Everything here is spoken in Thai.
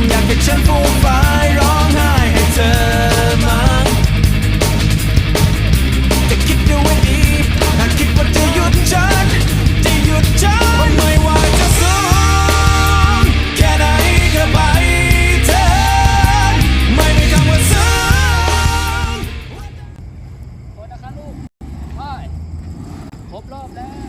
งอยากให้ฉันฟูมฟายร้องไห้ให้เธอมาแต่คิดดูไว้ดีหากคิดว่าจะหยุดฉันจะหยุดฉันไม่ว่าจะสูงแค่ไหนก็ไปเธอไม่มีคำว่าสูงโทษนะครัลูกพ่ครบรอบแล้ว